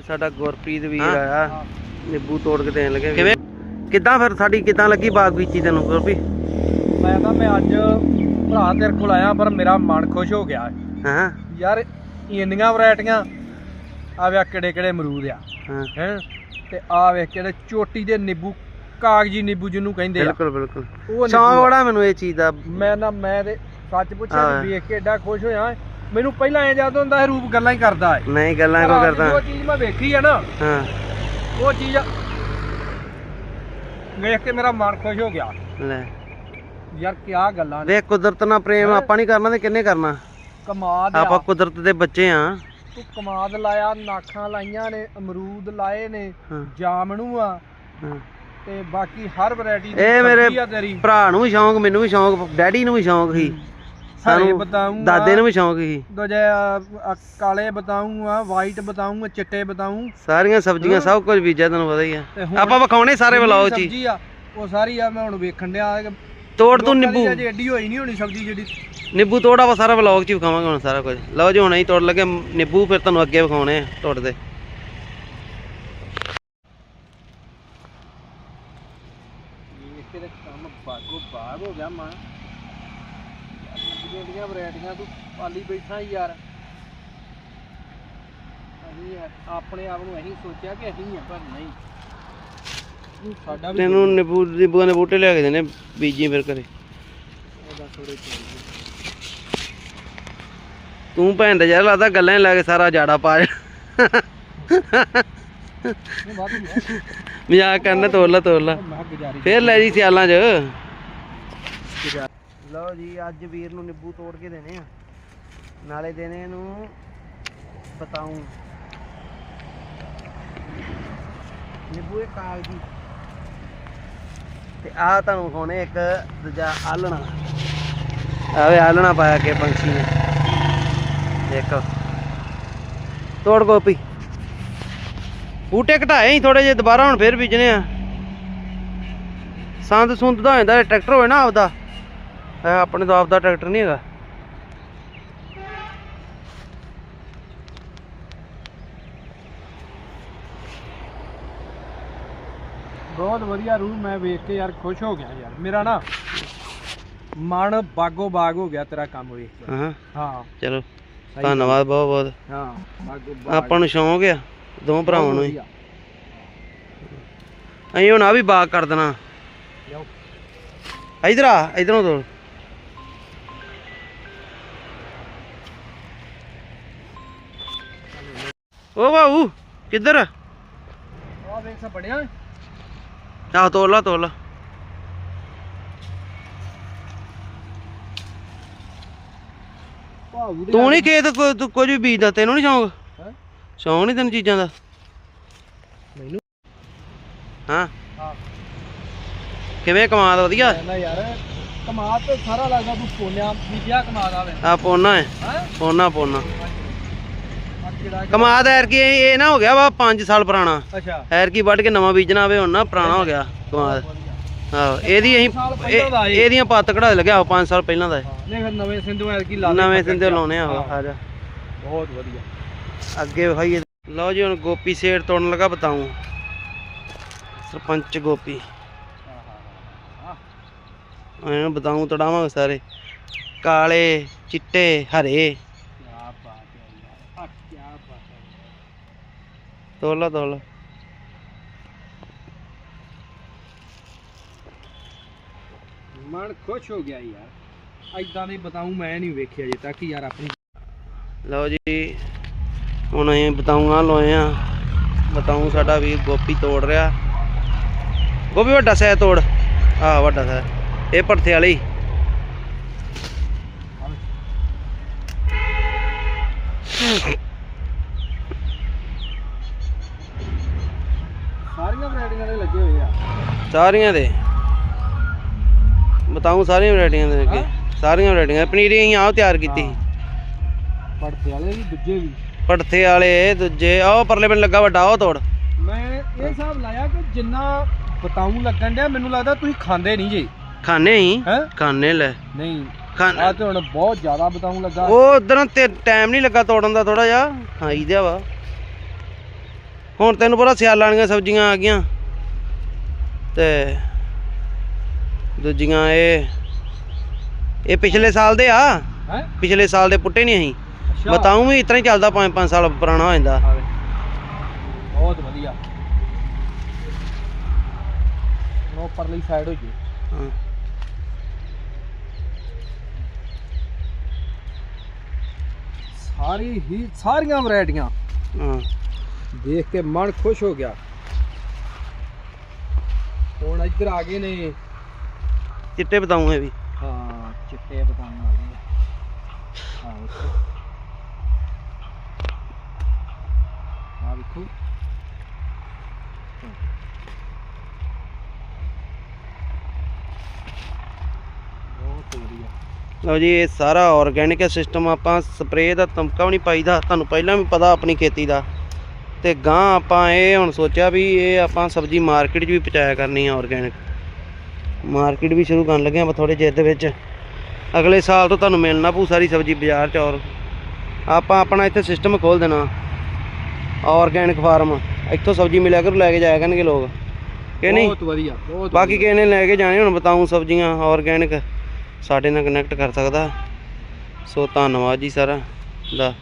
ਸਾਡਾ ਗੁਰਪ੍ਰੀਤ ਵੀਰ। ਆਇਆ ਨਿੰਬੂ ਤੋੜ ਕੇ ਦੇਣ ਲੱਗੇ ਕਿਵੇਂ? ਕਿੱਦਾਂ ਫਿਰ ਸਾਡੀ ਕਿੱਦਾਂ ਲੱਗੀ ਬਾਗ ਬੀਚੀ ਤੈਨੂੰ ਗੁਰਪ੍ਰੀਤ? ਮੈਂ ਤਾਂ ਮੈਂ ਅੱਜ ਭਰਾ ਤੇਰੇ ਕੋਲ ਆਇਆ ਪਰ ਮੇਰਾ ਮਨ ਖੁਸ਼ ਹੋ ਗਿਆ। ਹਾਂ। ਯਾਰ ਇੰਨੀਆਂ ਵੈਰਾਈਟੀਆਂ ਆ ਵੇ ਕਿਹੜੇ ਕਿਹੜੇ ਅਮਰੂਦ ਆ। ਹਾਂ। ਤੇ ਆ ਵੇ ਕਿਹੜੇ ਚੋਟੀ ਦੇ ਨਿੰਬੂ ਕਾਗਜੀ ਨਿੰਬੂ ਜਿਹਨੂੰ ਕਹਿੰਦੇ ਆ। ਬਿਲਕੁਲ ਬਿਲਕੁਲ। ਸ਼ੌਂਕ। ਬੜਾ ਮੈਨੂੰ ਇਹ ਚੀਜ਼ ਦਾ। ਮੈਂ ਨਾ ਮੈਂ ਤੇ ਸੱਚ ਪੁੱਛਿਆ ਵੇਖ ਕੇ ਏਡਾ ਖੁਸ਼ ਹੋਇਆ। ਮੈਨੂੰ ਪਹਿਲਾਂ ਐ ਜਦ ਹੁੰਦਾ ਰੂਪ ਗੱਲਾਂ ਹੀ ਕਰਦਾ ਹੈ। ਨਹੀਂ ਗੱਲਾਂ ਕੋ ਕਰਦਾ? ਜੋ ਚੀਜ਼ ਮੈਂ ਵੇਖੀ ਆ ਨਾ ਹਾਂ। ਉਹ ਚੀਜ਼ ਵੇਖ ਕੇ ਮੇਰਾ ਮਨ ਖੁਸ਼ ਹੋ ਗਿਆ। ਲੈ। ਯਾਰ ਕਿਆ ਗੱਲਾਂ ਨੇ। ਵੇਖ ਕੁਦਰਤ ਨਾਲ ਪ੍ਰੇਮ ਆਪਾਂ ਨਹੀਂ ਕਰਨਾ ਤੇ ਕਿੰਨੇ ਕਰਨਾ? ਕਮਾਦ ਆਪਾਂ ਕੁਦਰਤ ਦੇ ਬੱਚੇ ਆ। ਤੂੰ ਕਮਾਦ ਲਾਇਆ ਨਾਖਾਂ ਲਾਈਆਂ ਨੇ ਅਮਰੂਦ ਲਾਏ ਨੇ ਹਾਂ। ਜਾਮਣੂ ਆ। ਹਾਂ। ਤੇ ਬਾਕੀ ਹਰ ਵੈਰਾਈਟੀ ਦੀ ਇਹ ਮੇਰੇ ਤੇਰੀ। ਭਰਾ ਨੂੰ ਵੀ ਸ਼ੌਂਕ ਮੈਨੂੰ ਵੀ ਸ਼ੌਂਕ ਡੈਡੀ ਨੂੰ ਵੀ ਸ਼ੌਂਕ ਸੀ। ਹਰੇ ਸਾਨੂੰ ਦਾਦੇ ਨੂੰ ਵੀ ਸ਼ੌਂਕ ਸੀ। ਦੂਜੇ ਆ, ਆ, ਕਾਲੇ ਬਤਾਊਂ ਆ ਵਾਈਟ ਬਤਾਊਂ ਆ ਚਿੱਟੇ ਬਤਾਊਂ। ਸਾਰੀਆਂ ਸਬਜ਼ੀਆਂ ਸਭ ਕੁਝ ਬੀਜਿਆ ਤੈਨੂੰ ਪਤਾ ਹੀ ਆ। ਤੇ ਹੁਣ ਆਪਾਂ ਵਿਖਾਉਣੇ ਸਾਰੇ ਚ ਹੀ। ਸਬਜ਼ੀ ਆ ਉਹ ਸਾਰੀ ਆ ਮੈਂ ਹੁਣ ਵੇਖਣ ਡਿਆ ਕਿ ਤੋੜ ਤੂੰ ਲੋਕਾਂ ਦੀ ਨਿੰਬੂ। ਅਜੇ ਐਡੀ ਹੋਈ ਨਹੀਂ ਹੋਣੀ ਸਬਜ਼ੀ ਜਿਹੜੀ। ਨਿੰਬੂ ਤੋੜ ਆਪਾਂ ਸਾਰਾ ਵਲੌਗ ਚ ਹੀ ਵਿਖਾਵਾਂਗੇ ਹੁਣ ਸਾਰਾ ਕੁਝ। ਲਓ ਜੀ ਹੁਣ ਅਸੀਂ ਤੋੜ ਲੱਗੇ ਨਿੰਬੂ ਫਿਰ ਤੁਹਾਨੂੰ ਅੱਗੇ ਵਿਖਾਉਣੇ ਆ ਤੋੜਦੇ ਵੇਖ ਕੇ ਤੇ ਕੰਮ ਬਾਗੋ ਬਾਗ ਹੋ ਗਿਆ ਮਾਂ ਜਿਹੜੀਆਂ ਵੈਰਾਈਟੀਆਂ ਤੂੰ ਪਾਲੀ ਬੈਠਾ ਯਾਰ। ਅਸੀਂ ਆਪਣੇ ਆਪ ਨੂੰ ਅਸੀਂ ਸੋਚਿਆ ਕਿ ਅਸੀਂ ਆ ਪਰ ਨਹੀਂ। ਸਾਡਾ ਵੀ ਤੈਨੂੰ ਨਿੰਬੂ ਨਿੰਬੂਆਂ ਦੇ ਬੂਟੇ ਲਿਆ ਕੇ ਦੇਣੇ ਬੀਜੀ ਫਿਰ ਥੋੜੇ ਤੂੰ ਭੈਣ ਦਾ ਯਾਰ ਲੱਗਦਾ ਗੱਲਾਂ ਹੀ ਲਾ ਕੇ ਸਾਰਾ ਜਾੜਾ ਪਾ ਮਜ਼ਾਕ ਕਰਨਾ ਤੋੜ ਲਾ ਤੋੜ ਲਾ। ਫੇਰ ਲੈ ਜੀ ਸਿਆਲਾਂ 'ਚ। ਲਓ ਜੀ, ਅੱਜ ਵੀਰ ਨੂੰ ਨਿੰਬੂ ਤੋੜ ਕੇ ਦੇਣੇ ਆ। ਨਾਲੇ ਦੇਣੇ ਨੂੰ ਬਤਾਉਂ ਨਿੰਬੂ ਇਹ ਕਾਗਜੀ ਤੇ ਆ ਤੁਹਾਨੂੰ ਹੁਣੇ ਇੱਕ ਦੂਜਾ ਆਲਣਾ ਆਵੇ ਆਲਣਾ ਪਾਇਆ ਕੇ ਪੰਛੀ ਨੇ। ਦੇਖੋ। ਤੋੜ ਗੋਪੀ। ਬੂਟੇ ਘਟਾਏ ਹੀ ਥੋੜੇ ਜਿਹੇ, ਦੁਬਾਰਾ ਹੁਣ ਫੇਰ ਬੀਜਣੇ ਆ। ਸੰਦ ਸੁੰਦ ਦਾ ਹੋ ਜਾਂਦਾ ਟਰੈਕਟਰ ਹੋਏ ਨਾ ਆਪਦਾ। ਇਹ ਆਪਣੇ ਆਪਦਾ ਟਰੈਕਟਰ ਨਹੀਂ ਹੈਗਾ। ਬਹੁਤ ਵਧੀਆ ਰੂ ਮੈਂ ਵੇਖ ਕੇ ਯਾਰ ਖੁਸ਼ ਹੋ ਗਿਆ ਯਾਰ। ਮੇਰਾ ਨਾ ਮਨ ਬਾਗੋ ਬਾਗ ਹੋ ਗਿਆ ਤੇਰਾ ਕੰਮ ਵੇਖ ਕੇ। ਹਾਂ। ਹਾਂ। ਚਲੋ ਧੰਨਵਾਦ ਬਹੁਤ ਬਹੁਤ। ਹਾਂ ਬਾਗੋ ਬਾਗ। ਆਪਾਂ ਨੂੰ ਸ਼ੌਂਕ ਆ ਦੋ ਭਰਾਵਾਂ ਨੂੰ ਹੀ। ਅਸੀਂ ਹੁਣ ਆ ਵੀ ਬਾਗ ਕਰ ਦੇਣਾ। ਇਧਰ ਆ ਇਧਰੋਂ ਤੋੜ ਓ ਬਾਊ ਕਿੱਧਰ? ਆਹ ਵੇਖ ਸਾ ਬੜਿਆ। ਆਹ ਤੋੜ ਲਾ ਤੋੜ ਲਾ। ਭਾਊ ਦੇ ਤੂੰ ਨਹੀਂ ਖੇਤ ਕੋ- ਤੂੰ ਕੁਝ ਵੀ ਬੀਜਦਾ ਤੈਨੂੰ ਨਹੀਂ ਸ਼ੌਂਕ? ਹੈਂ? ਸ਼ੌਂਕ ਨਹੀਂ ਤੈਨੂੰ ਚੀਜ਼ਾਂ ਦਾ? ਮੈਨੂੰ? ਹਾਂ। ਹਾਂ। ਕਿਵੇਂ ਕਮਾਦ ਵਧੀਆ? ਕਹਿੰਦਾ ਯਾਰ ਕਮਾਦ ਤੇ ਸਾਰਾ ਲੱਗਦਾ ਤੂੰ ਪੋਨਿਆ ਬੀਜਿਆ ਕਮਾਦ ਆਵੇ ਆ ਪੋਨਾ ਹੈ ਹੈ? ਪੋਨਾ ਪੋਨਾ। ਆ ਕਮਾਦ ਐਰ ਕੀ ਇਹ ਨਾ ਹੋ ਗਿਆ ਵਾ 5 ਸਾਲ ਪੁਰਾਣਾ। ਅੱਛਾ। ਐਰ ਕੀ ਵੱਢ ਕੇ ਨਵਾਂ ਬੀਜਣਾ ਆਵੇ ਹੁਣ ਨਾ ਪੁਰਾਣਾ ਹੋ ਗਿਆ ਕਮਾਦ। ਆਹੋ ਇਹਦੀ ਅਸੀਂ ਇਹ-। ਇਹਦੀਆਂ ਪੱਤ ਕਢਾ ਲੱਗਿਆ 5 ਸਾਲ ਪਹਿਲਾਂ ਦਾ ਇਹ। ਨਹੀਂ ਫਿਰ ਨਵੇਂ ਸਿੰਧੂ ਐਰ ਕੀ ਲਾ ਦੇ ਨਵੇਂ ਪੱਕੜ ਸਿੰਦੇ। ਲਾਉਣੇ ਆ ਉਹ, ਹਾਂ, ਆ ਜਾ। ਬਹੁਤ ਵਧੀਆ। ਅੱਗੇ ਵਿਖਾਈਏ। ਲਓ ਜੀ ਹੁਣ ਗੋਪੀ ਸੇੜ ਤੋੜਨ ਲੱਗਾ ਬਤਾਉਂ ਸਰਪੰਚ ਗੋਪੀ। ਐਨ ਬਤਾਉਂ ਤੜਾਵਾਂਗੇ ਸਾਰੇ। ਕਾਲੇ ਚਿੱਟੇ ਹਰੇ ਕਿਆ ਬਾਤ ਹੈ ਯਾਰ ਆ ਕਿਆ ਬਾਤ ਹੈ ਤੋਲਾ ਤੋਲਾ ਮਨ ਖੁਸ਼ ਹੋ ਗਿਆ ਯਾਰ। ਐਦਾਂ ਦੇ ਬਤਾਉਂ ਮੈਂ ਨਹੀਂ ਵੇਖਿਆ ਜੇ ਤੱਕ ਯਾਰ ਆਪਣੀ। ਲਓ ਜੀ ਹੁਣ ਅਸੀਂ ਬਤਾਉਂਗਾ ਲੋਏ ਆ। ਬਤਾਉਂ ਸਾਡਾ ਵੀਰ ਗੋਪੀ ਤੋੜ ਰਿਹਾ। ਗੋਪੀ ਵੱਡਾ ਸੈ ਤੋੜ। ਆਹ ਵੱਡਾ ਸੈ ਇਹ ਭਰਥੇ ਵਾਲੀ। ਸਾਰੀਆਂ ਵੈਰਾਈਟੀਆਂ ਦੇ ਲੱਗੇ ਹੋਏ ਆ ਸਾਰੀਆਂ ਦੇ। ਬਤਾਉਂ ਸਾਰੀਆਂ ਵੈਰਾਈਟੀਆਂ ਦੇ ਅੱਗੇ। ਸਾਰੀਆਂ ਵੈਰਾਈਟੀਆਂ ਪਨੀਰੀ ਅਸੀਂ ਆਪ ਤਿਆਰ ਕੀਤੀ। ਸੀ। ਪੜਤੇ ਵਾਲੇ ਵੀ ਦੂਜੇ ਵੀ? ਭੜਥੇ ਵਾਲੇ ਦੂਜੇ। ਆਹ ਪਰਲੇ ਪਿੰਡ ਲੱਗਾ ਵੱਡਾ ਉਹ ਤੋੜ। ਮੈਂ ਇਹ ਹਿਸਾਬ ਲਾਇਆ ਕਿ ਜਿੰਨਾ ਬਤਾਉਂ ਲੱਗਣ ਡਿਆ ਮੈਨੂੰ ਲੱਗਦਾ ਤੁਸੀਂ ਖਾਂਦੇ ਨਹੀਂ ਜੀ। ਖਾਣੇ ਹੀ ਹੈ? ਖਾਣੇ ਲੈ। ਨਹੀਂ। ਖਾਣ ਆ ਤੇ ਹੁਣ ਬਹੁਤ ਜ਼ਿਆਦਾ ਬਤਾਉਂ ਲੱਗਾ। ਉਹ ਉਧਰ ਤੇ ਟਾਈਮ ਨਹੀਂ ਲੱਗਾ ਤੋੜਨ ਦਾ ਥੋੜਾ ਜਿਹਾ। ਖਾਈ ਦਿਆ ਵਾ। ਹੁਣ ਤੈਨੂੰ ਪਤਾ ਸਿਆਲਾਂ ਵਾਲੀਆਂ ਸਬਜ਼ੀਆਂ ਆ ਗਈਆਂ। ਤੇ ਦੂਜੀਆਂ ਇਹ ਇਹ ਪਿਛਲੇ ਸਾਲ ਦੇ ਆ। ਹੈ? ਪਿਛਲੇ ਸਾਲ ਦੇ ਪੁੱਟੇ ਨਹੀਂ ਅਸੀਂ। ਬਤਾਉਂ ਵੀ ਇਤਨਾ ਹੀ ਚੱਲਦਾ 5-5 ਸਾਲ ਪੁਰਾਣਾ ਹੋ ਜਾਂਦਾ। ਬਹੁਤ ਵਧੀਆ। ਉਹ ਪਰਲੀ ਸਾਈਡ ਹੋ ਜੀ। ਹਾਂ। ਸਾਰੀ ਹੀ ਸਾਰੀਆਂ ਵੈਰਾਈਟੀਆਂ ਹਾਂ। ਦੇਖ ਕੇ ਮਨ ਖੁਸ਼ ਹੋ ਗਿਆ। ਹੁਣ ਇੱਧਰ ਆ ਗਏ ਨੇ। ਚਿੱਟੇ ਬਤਾਉਂ ਇਹ ਵੀ। ਹਾਂ ਚਿੱਟੇ ਬਦਾਮ ਆ ਗਏ। ਆ ਵੇਖੋ ਆ ਵੇਖੋ। ਬਹੁਤ ਵਧੀਆ। ਲਓ ਜੀ ਇਹ ਸਾਰਾ ਆਰਗੈਨਿਕ ਸਿਸਟਮ ਆਪਾਂ ਸਪਰੇਅ ਦਾ ਤਮਕਾ ਵੀ ਨਹੀਂ ਪਾਈਦਾ। ਤੁਹਾਨੂੰ ਪਹਿਲਾਂ ਵੀ ਪਤਾ ਆਪਣੀ ਖੇਤੀ ਦਾ। ਤੇ ਗਾਂ ਆਪਾਂ ਇਹ ਹੁਣ ਸੋਚਿਆ ਵੀ ਇਹ ਆਪਾਂ ਸਬਜ਼ੀ ਮਾਰਕੀਟ 'ਚ ਵੀ ਪਹੁੰਚਾਇਆ ਕਰਨੀ ਆ ਆਰਗੈਨਿਕ ਮਾਰਕੀਟ ਵੀ ਸ਼ੁਰੂ ਕਰਨ ਲੱਗੇ ਆਪਾਂ ਥੋੜੇ ਜਿਹੇ ਦੇ ਵਿੱਚ। ਅਗਲੇ ਸਾਲ ਤੋਂ ਤੁਹਾਨੂੰ ਮਿਲਣਾ ਪਊ ਸਾਰੀ ਸਬਜ਼ੀ ਬਾਜ਼ਾਰ 'ਚ ਔਰ ਆਪਾਂ ਆਪਣਾ ਇੱਥੇ ਸਿਸਟਮ ਖੋਲ ਦੇਣਾ ਆਰਗੈਨਿਕ ਫਾਰਮ ਇੱਥੋਂ ਸਬਜ਼ੀ ਮਿਲਿਆ ਕਰੂ ਲੈ ਕੇ ਜਾਇਆ ਕਰਨਗੇ ਲੋਕ। ਕਿ ਨਹੀਂ? ਬਹੁਤ ਵਧੀਆ ਬਹੁਤ ਬਾਕੀ। ਕਿਸੇ ਨੇ ਲੈ ਕੇ ਜਾਣੇ ਹੁਣ ਬਤਾਉਂ ਸਬਜ਼ੀਆਂ ਆਰਗੈਨਿਕ ਸਾਡੇ ਨਾਲ ਕਨੈਕਟ ਕਰ ਸਕਦਾ। ਸੋ ਧੰਨਵਾਦ ਜੀ ਸਾਰਾ ਦਾ।